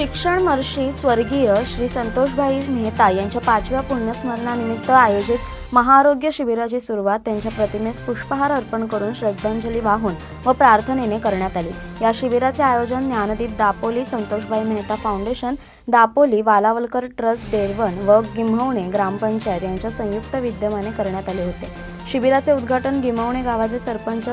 शिक्षणमर्षी स्वर्गीय श्री संतोषभाई मेहता यांच्या पाचव्या पुण्यस्मरणानिमित्त आयोजित महाआरोग्य शिबिराची सुरुवात त्यांच्या प्रतिमेस पुष्पहार अर्पण करून श्रद्धांजली वाहून व प्रार्थनेने करण्यात आली. या शिबिराचे आयोजन ज्ञानदीप दापोली संतोषभाई मेहता फाउंडेशन दापोली वालावलकर ट्रस्ट देरवण व गिम्हवणे ग्रामपंचायत यांच्या संयुक्त विद्यमाने करण्यात आले होते. शिबिराचे उद्घाटन गिमवणे गावाचे सरपंच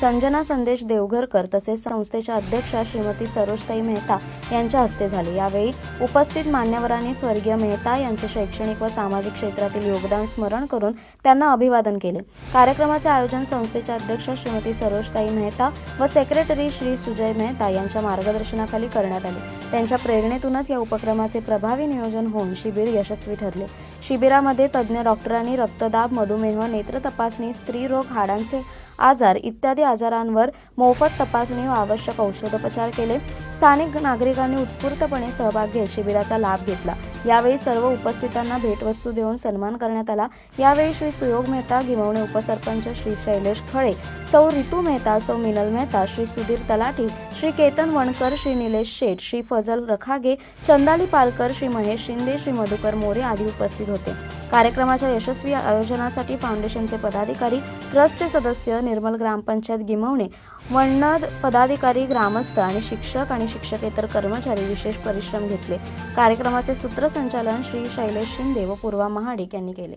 संजना संदेश देवघरकर तसेच संस्थेच्या अध्यक्षा श्रीमती सरोजताई मेहता यांच्या हस्ते झाले. यावेळी उपस्थित मान्यवरांनी स्वर्गीय मेहता यांचे शैक्षणिक व सामाजिक क्षेत्रातील योगदान स्मरण करून त्यांना अभिवादन केले. कार्यक्रमाचे आयोजन संस्थेच्या अध्यक्ष श्रीमती सरोजताई मेहता व सेक्रेटरी श्री सुजय मेहता यांच्या मार्गदर्शनाखाली करण्यात आले. त्यांच्या प्रेरणेतूनच या उपक्रमाचे प्रभावी नियोजन होऊन शिबिर यशस्वी ठरले. शिबिरामध्ये तज्ज्ञ डॉक्टरांनी रक्तदाब मधुमेह नेत्र तपासणी स्त्रीरोग हाडांचे आजार इत्यादी आजारांवर मोफत तपासणी व आवश्यक औषधोपचार केले. स्थानिक नागरिकांनी उत्स्फूर्तपणे सहभाग घेत शिबिराचा लाभ घेतला. यावेळी सर्व उपस्थितांना भेटवस्तू देऊन सन्मान करण्यात आला. यावेळी श्री सुयोग मेहता गिमवणे उपसरपंच श्री शैलेश खळे सौ रितू मेहता सौ मिनल मेहता श्री सुधीर तलाठी श्री केतन वणकर श्री निलेश शेठ श्री फजल रखागे चंदाली पालकर श्री महेश शिंदे श्री मधुकर मोरे आदी उपस्थित होते. कार्यक्रमाच्या यशस्वी आयोजनासाठी फाउंडेशनचे पदाधिकारी ट्रस्टचे सदस्य निर्मल ग्रामपंचायत गिमवणे वणद पदाधिकारी ग्रामस्थ आणि शिक्षक आणि शिक्षकेतर कर्मचारी विशेष परिश्रम घेतले. कार्यक्रमाचे सूत्रसंचालन श्री शैलेश शिंदे व पूर्वा महाडिक यांनी केले.